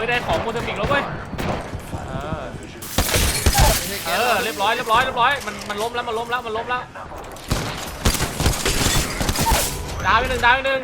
ฮ้ยได้ของโมซัมบิกแล้วเว้ยเออไม่ใช่แกเออเรียบร้อยเรียบร้อยเรียบร้อยมันมันล้มแล้วมันล้มแล้วมันล้มแล้วดาวไปหนึ่งดาวไปหนึ่ง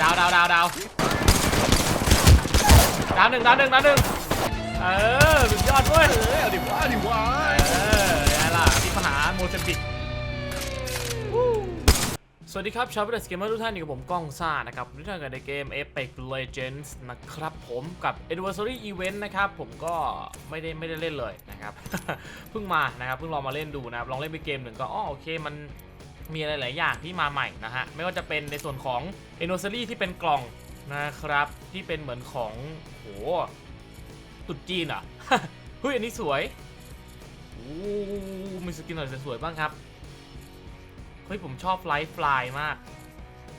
ดาวดาวดาวดาวดาวหนึ่งดาวหนึ่งดาวหนึ่งเออสุดยอดเว้ยเออเอาดิวะเอาดิวะเออไงล่ะมีปัญหาโมเซมบิก สวัสดีครับ ชาวเบสเกมเมอร์ทุกท่านอยู่กับผมก้องซ่านะครับทุกท่านกันในเกม Apex Legends นะครับผมกับ Anniversary Event นะครับ ผมก็ไม่ได้ไม่ได้เล่นเลยนะครับ เพิ่งมานะครับ เพิ่งลองมาเล่นดูนะครับ ลองเล่นไปเกมหนึ่งก็อ๋อโอเคมันมีอะไรหลายอย่างที่มาใหม่นะฮะ ไม่ว่าจะเป็นในส่วนของ Anniversary ที่เป็นกล่องนะครับ ที่เป็นเหมือนของโหตุดจีนอะเฮ้ยอันนี้สวยโอ้มีสกินหน่อยสวยๆบ้างครับ ฮ้ยผมชอบไลฟ์ฟลายมาก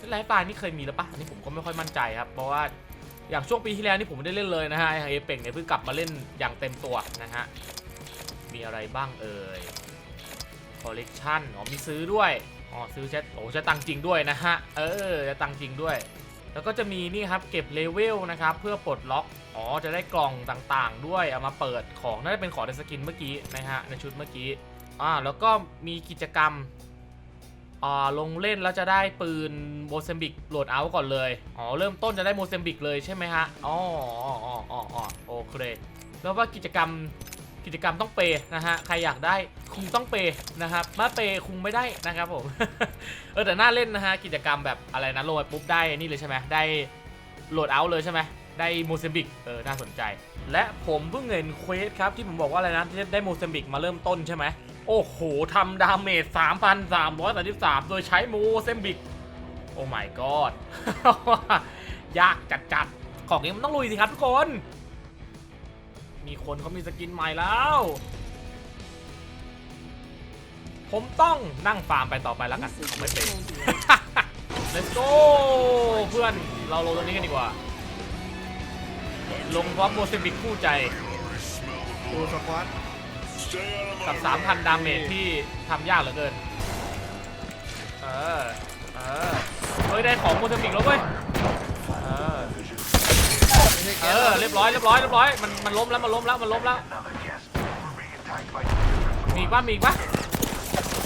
ไลฟ์ฟลายนี่เคยมีแล้วปะอันนี้ผมก็ไม่ค่อยมั่นใจครับ เพราะว่าอย่างช่วงปีที่แล้วนี่ผมไม่ได้เล่นเลยนะฮะไอเอเปกเนี่ยเพิ่งกลับมาเล่นอย่างเต็มตัวนะฮะ มีอะไรบ้างเอ่ย คอลเลกชันอ๋อมีซื้อด้วย อ๋อซื้อใช้โอ้ใช้ตังจริงด้วยนะฮะ เออใช้ตังจริงด้วย แล้วก็จะมีนี่ครับเก็บเลเวลนะครับเพื่อปลดล็อก อ๋อจะได้กล่องต่างๆ ด้วยเอามาเปิดของน่าจะเป็นของในสกินเมื่อกี้นะฮะในชุดเมื่อกี้ อ่าแล้วก็มีกิจกรรม อ่าลงเล่นแล้วจะได้ปืนโมเซมบิกโหลดเอาท์ก่อนเลย อ๋อ เริ่มต้นจะได้โมเซมบิกเลยใช่ไหมฮะ อ๋ออ๋ออ๋ออ๋ออโอเค แล้วว่ากิจกรรมกิจกรรมต้องเปย์นะฮะ ใครอยากได้คงต้องเปย์นะครับ มาเปย์คงไม่ได้นะครับผม เออแต่น่าเล่นนะฮะ กิจกรรมแบบอะไรนะโหลดปุ๊บได้นี่เลยใช่ไหมได้โหลดเอาท์เลยใช่ไหมได้โมเซมบิก เออ น่าสนใจ และผมเพิ่งเห็นเควสครับที่ผมบอกว่าอะไรนะที่ได้โมเซมบิกมาเริ่มต้นใช่ไหม โอ้โหทำดาเมจ 3,333 โดยใช้โมเซมบิก โอ้ my god ยากจัดจัดๆ ของนี้มันต้องลุยสิครับทุกคน มีคนเขามีสกินใหม่แล้ว ผมต้องนั่งฟาร์มไปต่อไปแล้วกันไม่เป็น let's go เพื่อนเราลงตรงนี้กันดีกว่า ลงพร้อมโมเซมบิกคู่ใจดูสควอต กับ 3,000 ดาเมจที่ทำยากเหลือเกิน เออ เออ เฮ้ย ได้ของโมเทมิกแล้วเว้ย เออ เออ เรียบร้อย เรียบร้อย เรียบร้อย มัน มันล้มแล้ว มันล้มแล้ว มันล้มแล้ว มีอีกปะมีอีกปะ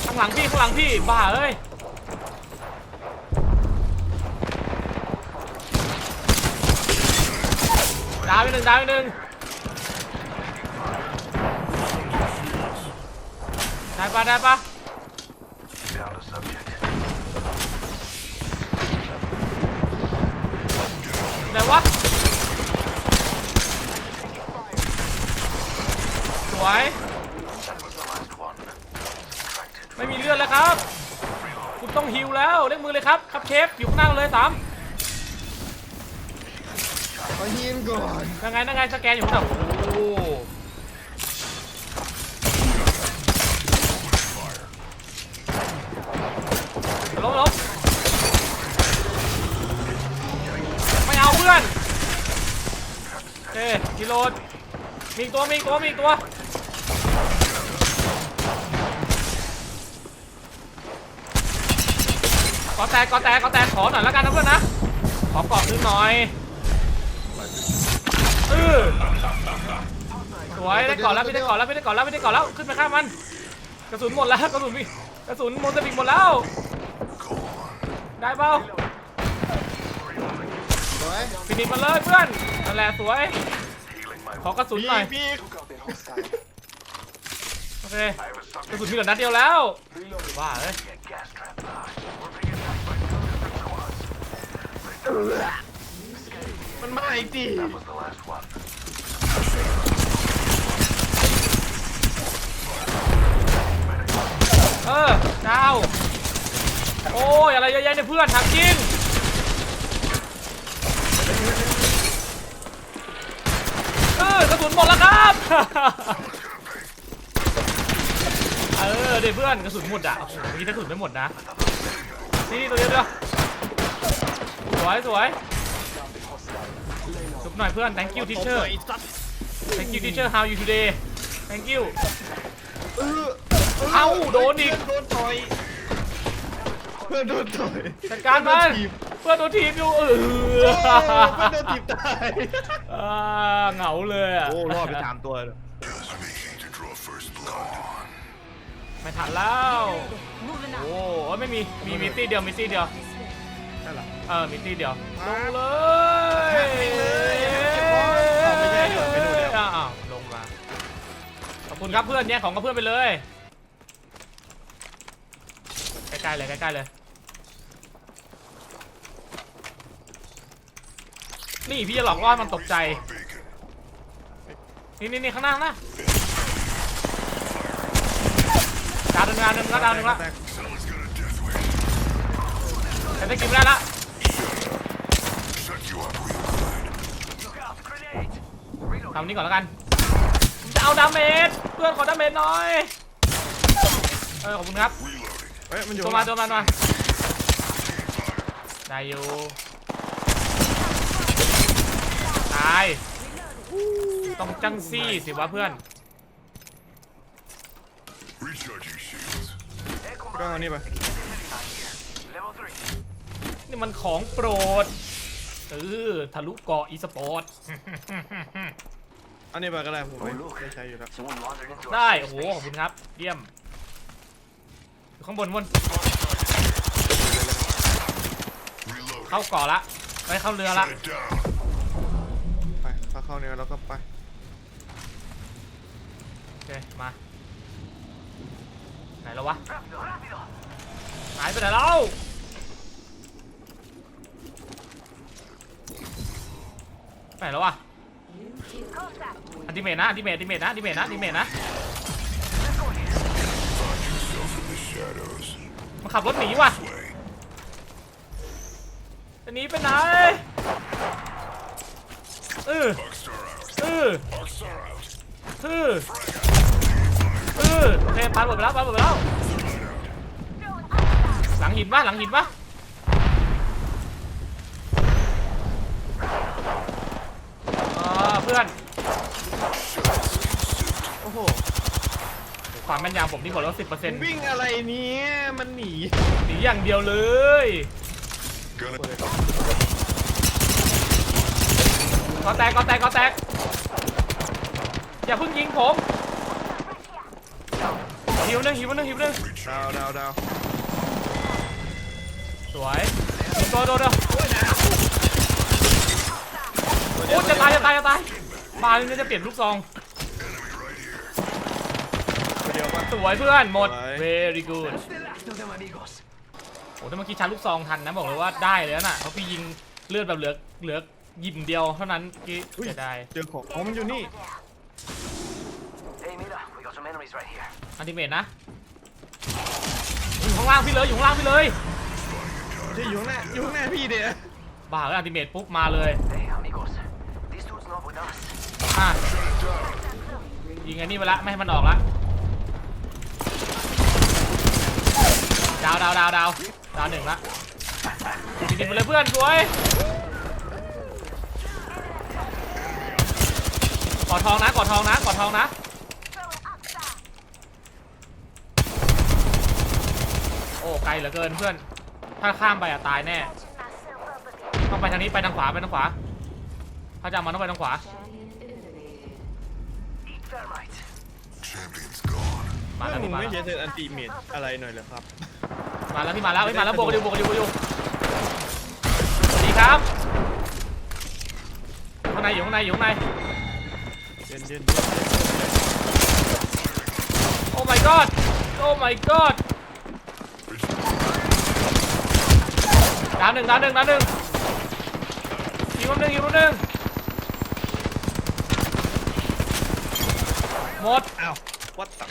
ข้างหลังพี่ ข้างหลังพี่ บ้าเอ้ยดาวไปหนึ่งดาวไปหนึ่ง ได้ปะได้ปะไหนวะสวยไม่มีเลือดแล้วครับ คุณต้องฮิวแล้วเร่งมือเลยครับครับเชฟอยู่ข้างหน้าเลยสามขอฮีมก่อนยังไงยังไงสแกนอยู่ข้างหน้าโอ้ โอเคกิโลดมีอีกตัวมีอีกตัวมีอีกตัวกอแตกกอแตกกอแตกขอหน่อยแล้วกันนะเพื่อนนะ ขอกรอบนึงหน่อยเออสวยได้ก่อนแล้วพี่ได้ก่อนแล้วพี่ได้ก่อนแล้วพี่ได้ก่อนแล้วขึ้นไปข้ามมันกระสุนหมดแล้วกระสุนมีกระสุนโมเตบิกหมดแล้ว ได้เปล่าสวยฟินิชมันเลยเพื่อนนั่นแหละสวย ขอกระสุนหน่อยพี่โอเคกระสุนมีเหลือนัดเดียวแล้วว่าเอ้ยมันมาอีกดิเออดาวโอ้ยอะไรเยอะแยะเนี่ยเพื่อนถามจริง ออกระสุนหมดแล้วครับ เออเดี๋ยวเพื่อนกระสุนหมดอะโอ้โหเมื่อกี้กระสุนไม่หมดนะนี่นี่ตัวเดียวเดียวสวยสวยชุบหน่อยเพื่อน thank you teacher thank you teacher how you today thank you เออเอ้าโดนอีก โดนต่อย เพื่อนโดนต่อยจัดการมันเพื่อโดถีบเพื่อนโดนทีมอยู่เออโอ้เพื่อนโดนถีบตายอ่าเหงาเลยอะโอ้รอดไปสามตัวเลย to draw first blood. ไม่ทันแล้วโอ้เอ้ยไม่มีมีมีตี้เดียวมีตี้เดียวนั่นเหรอเออมีตี้เดียวลงเลยเอาไม่ใช่ดีกว่าไปดูเดี๋ยวอ้าวอ้าวลงมาขอบคุณครับเพื่อนเนี่ยของกับเพื่อนไปเลยใกล้ๆเลยใกล้ๆเลย นี่พี่จะหลอกล่อให้มันตกใจ นี่นี่นี่ข้างหน้าข้างหน้าดาวหนึ่งดาวหนึ่งก็ดาวหนึ่งละแตก Someone's got a death wish. แต่ได้กินไม่ได้ละ Shut you up real good. ทำนี้ก่อนแล้วกันผมจะเอาดาเมจเพื่อนขอดาเมจหน่อย เออขอบคุณครับ Reloading. เฮ้ยมันอยู่ตัวมาตัวมาตัวมาได้อยู่ตายต้องจังซี่สิวะเพื่อน Recharging shields. ก็เอานี่ไปนี่มันของโปรดเออทะลุเกาะอีสปอร์ตเอานี่ไปก็ได้ผมไม่ไม่ใช้อยู่แล้ว Someone wandered into ได้ our โอ้โหขอบคุณครับเยี่ยมอยู่ข้างบนบน Reloading. เข้าเกาะละไปเข้าเรือละ เข้าเนี่ยเราก็ไป โอเค มา ไหนแล้ววะ หายไปไหนแล้วไปไหนแล้ววะอันติเมตนะอันติเมตอันติเมตนะอันติเมตนะอันติเมตนะ มันขับรถหนีว่ะจะหนีไปไหน เออ Arcstar out. เออ Arcstar out. เออเออโอเคปาหมดไปแล้วปาหมดไปแล้ว หลังหินปะหลังหินปะอ่าเพื่อน โอ้โหความแม่นยำผมนี่บอกแล้วสิบเปอร์เซ็นต์วิ่งอะไรเนี่ยมันหนีหนีอย่างเดียวเลย Gonna ก็แตกก็แตกก็แตก อย่าเพิ่งยิงผมหิวหนึงหิวหนึงหิวหนึงดาวดาวดาวสวยโดนโดนโดนโอ้จะตายจะตายจะตายมาเลยนะจะเปลี่ยนลูกซองตัวเดียวปะสวยเพื่อนหมดสวย very good Esto de amigos. โอ้ถ้าเมื่อกี้ชาร์จลูกซองทันนะบอกเลยว่าได้เลยนะเพราะพี่ยิงเลือดแบบเหลือเหลือ หยิบเดียวเท่านั้นกี้อุ้ยเสียดายเจอของอ๋อมันอยู่นี่ Hey, mira, we got some enemies right here. อันติเมตนะ อยู่ข้างล่างพี่เลยอยู่ข้างล่างพี่เลย ที่อยู่ข้างหน้าอยู่ข้างหน้าพี่เดียบ้าเลยอันติเมตปุ๊บมาเลย Hey, amigos. This dude's not with us. อะยิงไอ้นี่ไปละไม่ให้มันออกละดาวดาวดาวดาวดาวหนึ่งละยิงไปเลยเพื่อนสวย อดทองนะกอดทองนะกอดทองนะ โอ้ไกลเหลือเกินเพื่อน ถ้าข้ามไปอะตายแน่ ต้องไปทางนี้ไปทางขวาไปทางขวา ถ้าจะเอามันต้องไปทางขวา Eat thermite. Champion's gone. มาแล้วมึพี่งมาไม่แล้ว ใช้เซตอันติเมตอะไรหน่อยเหรอครับ มาแล้วพี่มาแล้วพี่มาแล้วบวกกันอยู่บวกกันอยู่บวกกันอยู่สวัสดีครับอยู่ข้างในอยู่ข้างในอยู่ข้างในเย็นเย็นโอ้ my god โอ้ my god ดาวหนึ่งดาวหนึ่งดาวหนึ่งอีกคนหนึ่งอีกคนหนึ่งหมด อ้าววัดตับ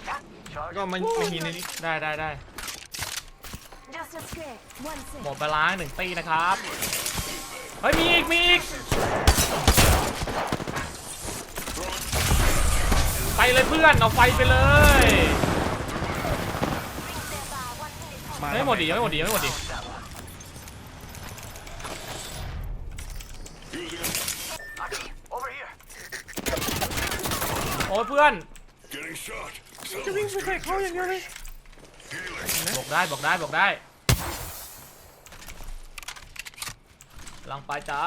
Charge. ก็มันไม่หินในนี้ได้ได้ได้ Just a square. One หม sec. ดไปล้างหนึ่งตีนะครับ เฮ้ย มีอีก มีอีกไป เลยเพื่อนเอาไฟไปเลยายังไม่หมดดิยังไม่หมดดิยังไม่หมดดิ Aquí, over here. โอ้ยเพื่อน Getting shot. จะวิ่งไปใส่เขาอย่างเดียวเลย Healing. บอกได้บอกได้บอกได้ลังไปจ้า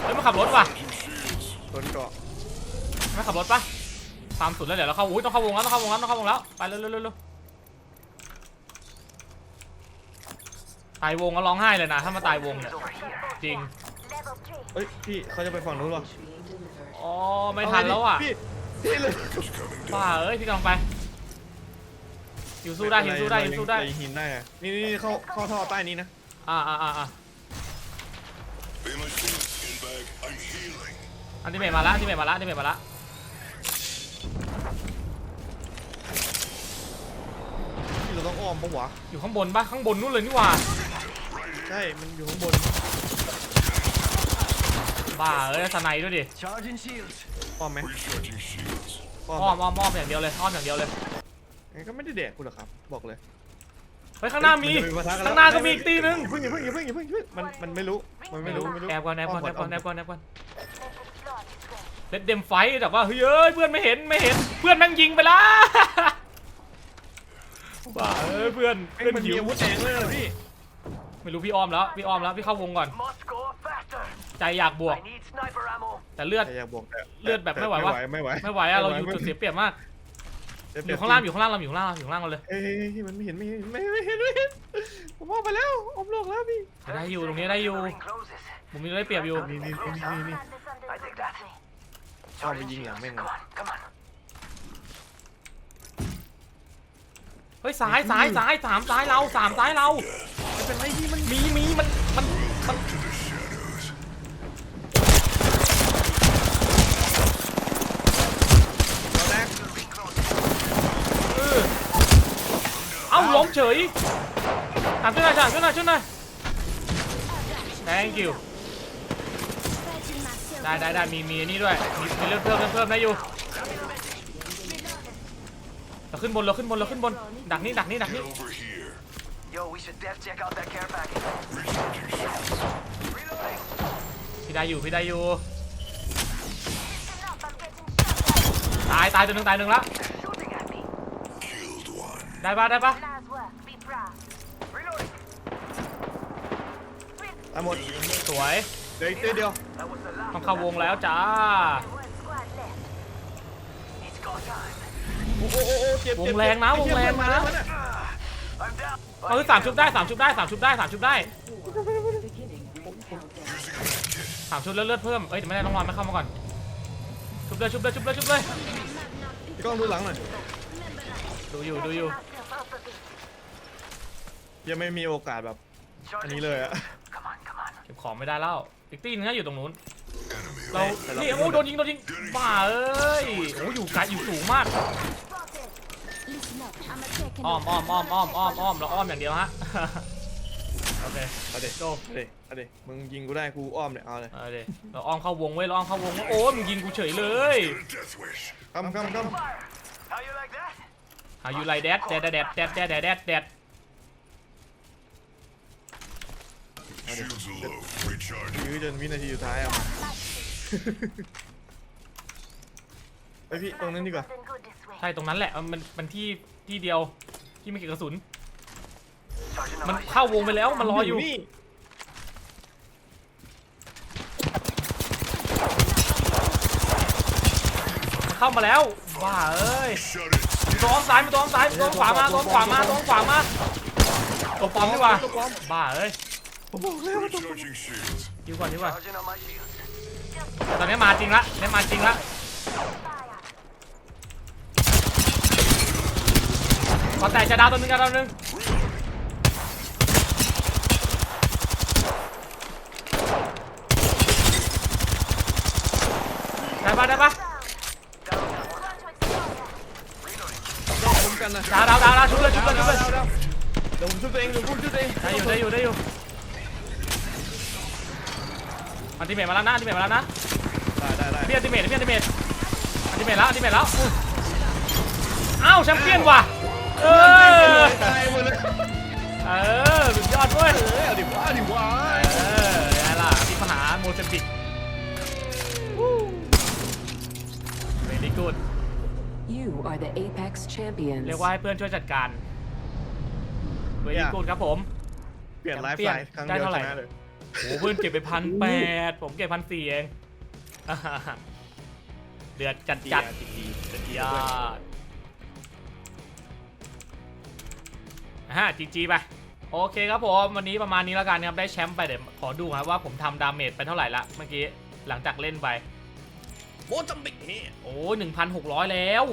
เฮ้ยมาขับรถว่ะ โดนเกาะมาขับรถปะตามสุดแล้วเดี๋ยวเราเข้าอุ้ยต้องเข้าวงแล้วต้องเข้าวงแล้วต้องเข้าวงแล้วไปเร็วเร็วเร็วเร็วตายวงก็ร้องไห้เลยนะ ถ้ามาตายวงเนี่ย over here. จริง Level three. เฮ้ยพี่เขาจะไปฝั่งนู้นวะอ๋อไม่ทันแล้วอะพี่พี่เลยบ้าเอ้ยพี่กำลังไปอยู่สู้ได้อยู่สู้ได้อยู่สู้ได้เรางหินได้อะนี่นี่นี่เข้าเข้าท่อใต้นี้นะอ่าอ่าอ่า อันติเมตมาละอันติเมตมาละอันติเมตมาละที่เราต้องอ้อมปะวะอยู่ข้างบนปะข้างบนนู่นเลยนี่หว่าใช่ มันอยู่ข้างบนบ้าเอ้ยสไนด์ด้วยดิ Charging shields. อ้อมไหม Recharging shields. อ้อมอ้อมอ้อมอ้อมอย่างเดียวเลยอ้อมอย่างเดียวเลย งั้นก็ไม่ได้แดกกูหรอกครับ บอกเลยเฮ้ยข้างหน้ามีนจะปะทะกัข้างหน้าก็มีอีกตีหนึง อย่าเพิ่งอย่าเพิ่งอย่าเพิ่งอย่าเพิ่งอย่าเพิ่งมันมันไม่รู้ มันไม่รู้ไม่รู้แอบก่อนแอบก่อนแอบก่อนแอบก่อนแอบก่อน Let's explore this way. เล็ดเดมไฟแต่ว่าเฮ้ยเอ้ยเพื่อนไม่เห็นไม่เห็น เพื่อนแม่งยิงไปละบ้าเอ้ยเพื่อนเอ้เพื่ยอนมันหิมีวอาวุธแดงเลยเหรอพี่ไม่รู้พี่อ้อมแล้วพี่อ้อมแล้วพี่เข้าวงก่อน Must go faster. ใจอยากบวก I need sniper ammo. แต่เลือด แต่อยากบอกแต่เลือดแบบไม่ไหววะ ไม่ไหวไม่ไหวอะเราอยู่จุดเสียเปรียบมากอยู่ข้างล่างอยู่ข้างล่างเราอยู่ข้างล่างเราอยู่ข้างล่างเราเลยเฮ้ยเฮ้ยเฮ้ยมันไม่เห็นไม่เห็นไม่ไม่เห็นไม่เห็นผมออกไปแล้วอมโลกแล้วพี่ได้อยู่ตรงนี้ได้อยู่ The ring closes. ผมมีได้เปรียบอยู่ นี่นี่นี่นี่นี่ Find this under I take that. This way. เอาไปยิงหลังแม่ง Come on, come on. เฮ้ยซ้ายซ้ายซ้ายสามซ้ายเราสามซ้ายเราไม่เป็นไรพี่มันมีมีมันมันมันเราแรกเออเอ้าล้มเฉยถามช่วยหน่อยถามช่วยหน่อยช่วยหน่อย thank you Stretching my shield. ได้ได้ได้มีมีนี่ด้วยมีมีเลือดเพิ่มเลือดเพิ่มได้อยู่เราขึ้นบนเราขึ้นบนเราขึ้นบนดักนี่ดักนี่ดัก Get นี่ over here. Yo, we should def check out that care package. Recharging shields. Reloading. พี่ได้อยู่พี่ได้อยู่ Listen up, I'm getting shot ตายตายตัวหนึ่งตายหนึ่งละ Shooting at me. Killed one. ได้ปะได้ปะ at. Nice work. Be proud. Reloading. ตายหมดสวย เดี๋ยวอีกตัวเดียว That was the last. ต้องเข้าวงแล้วจ้า One squad left. It's go time. โอ้โอ้โอ้โอ้เจ็บวงเจ็บแรงนะวงแรงนะเจ็บเจ็บ I'm down. เออสามชุบได้สามชุบได้สามชุบได้สามชุบได้สามชุบแล้วเลือดเพิ่มเอ้ยเดี๋ยวไม่ได้ต้องรอไม่เข้ามาก่อนชุบเลยชุบเลยชุบเลยชุบเลยพี่กล้องดูหลังหน่อยดูอยู่ดูอยู่ Myself up a bit. ยังไม่มีโอกาสแบบอันนี้เลยอะ Come on, come on. เก็บของไม่ได้แล้ว อีกตีนึงนะอยู่ตรงนู้น Enemy เรานี่โอ้โดนยิงโดนยิงบ้าเอ้ยโอ้อยู่ไกลอยู่สูงมาก Spotted. Listen up. I'm attacking อ้อม the อ้อมอ้อมอ้อมอ้อมอ้อมเราอ้อมอย่างเดียวฮะโอเคเอาเด็กโจเอาเด็กเอาเด็กมึงยิงกูได้กูอ้อมเนี่ยเอาเลยเอาดิเราอ้อมเข้าวงเว้ยเราอ้อมเข้าวงโอ้มึงยิงกูเฉยเลย Get a death wish. คำคำค Fire. How you like that? อายุไรแดดแดดแดดแดดแดดแดดแดดแดด Shields are low. ำ Recharging. ยื้อจนวินาทีสุดท้ายเอามาไปพี่ตรงนั้นดีกว่า Something good this way. ใช่ตรงนั้นแหละมันมันมันที่ที่เดียวที่ไม่เก็บกระสุน Charging มัน on my เข้าวงไปแล้วมันรออยู่นี่มันเข้ามาแล้วว้าเอ้ย Shut it. ตัวอ้อมซ้ายมาตัวอ้อมซ้ายตัวอ้อมขวามาตัวอ้อมขวามาตัวอ้อมขวามาตัวปลอมดีกว่าบ้าเอ้ย ผมบอกแล้วว่าต้อง Recharging shields. ดีกว่าดีกว่า Charging on my shield. แต่ตอนนี้มาจริงละเนี่ยมาจริงละ Fire. ขอแต่จะดาวตัวหนึงกันดาวตัวหนึง ได้ปะได้ปะ Down. Want to explore that? คุ้มกันนะดาวดาวดาวดาวชุบเลยชุบเลยชุบเลยเดี๋ยวผมช่วยตัวเองเดี๋ยวผมช่วยตัวเองได้อยู่ได้อยู่ได้อยู่ อันติเมทมาแล้วนะอันติเมทมาแล้วนะได้ได้ได้พี่อันติเมทพี่อันติเมทอันติเมทแล้วอันติเมทแล้วอ้าวแชมเปี้ยนว่ะเออตายหมดเลยเออสุดยอดเว้ยเออเอาดิว่าดิว่าเออไงล่ะมีปัญหาโมเซมบิกเวลี่กูด You are the Apex champions. เรียกว่าให้เพื่อนช่วยจัดการเวลี่กูดครับผม เปลี่ยนไลฟ์เปลี่ไฟยนล์ครั้งได้เดียวเท่าไหร่ชนะเลย โอ้เพื่อนเก็บไปพันแปดผมเก็บพันสี่เองอ่าฮะเดือดจัดจัดจริงดีสุดยอดฮะจีจีไป โอเคครับผม วันนี้ประมาณนี้แล้วกันครับ ได้แชมป์ไปเดี๋ยวขอดูครับว่าผมทำดาเมจไปเท่าไหร่ละเมื่อกี้ หลังจากเล่นไป โมจัมบิกเฮโอ้หนึ่งพันหกร้อยแล้ว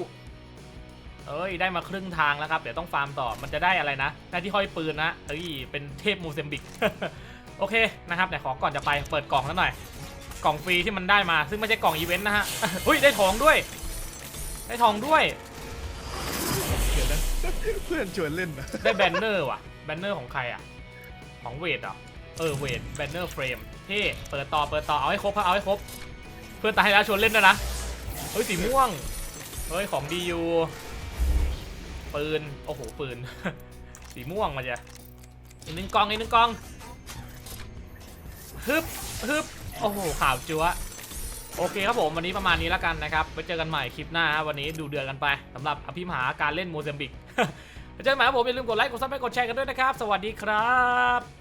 เอ้ย ได้มาครึ่งทางแล้วครับ เดี๋ยวต้องฟาร์มต่อ มันจะได้อะไรนะ ได้ที่ห้อยปืนนะเอ้ย เป็นเทพโมเซมบิก โอเคนะครับแต่ขอก่อนจะไปเปิดกล่องแล้วหน่อย กล่องฟรีที่มันได้มา ซึ่งไม่ใช่กล่องอีเวนต์นะฮะเฮ้ยได้ทองด้วย ได้ทองด้วย เดี๋ยวนะเพื่อนชวนเล่นนะได้แบนเนอร์ว่ะแบนเนอร์ของใครอะ ของเวทเหรอเออเวทแบนเนอร์เฟรมเท่เปิดต่อเปิดต่อเอาให้ครบครับเอาให้ครบ เพื่อนตายแล้วชวนเล่นด้วยนะเฮ้ยสีม่วงเฮ้ยของดียูปืนโอ้โหปืน สีม่วงมาจ้ะอีกหนึ่งกล่องอีกหนึ่งกล่อง ฮึบฮึบโอ้โหข่าวจัวโอเคครับผมวันนี้ประมาณนี้แล้วกันนะครับไว้เจอกันใหม่คลิปหน้าวันนี้ดูเดือดกันไปสำหรับอภิมหาการเล่นโมเซมบิกไว้เจอกันใหม่ครับผมอย่าลืมกดไลค์กดซับสไครต์กดแชร์กันด้วยนะครับ สวัสดีครับ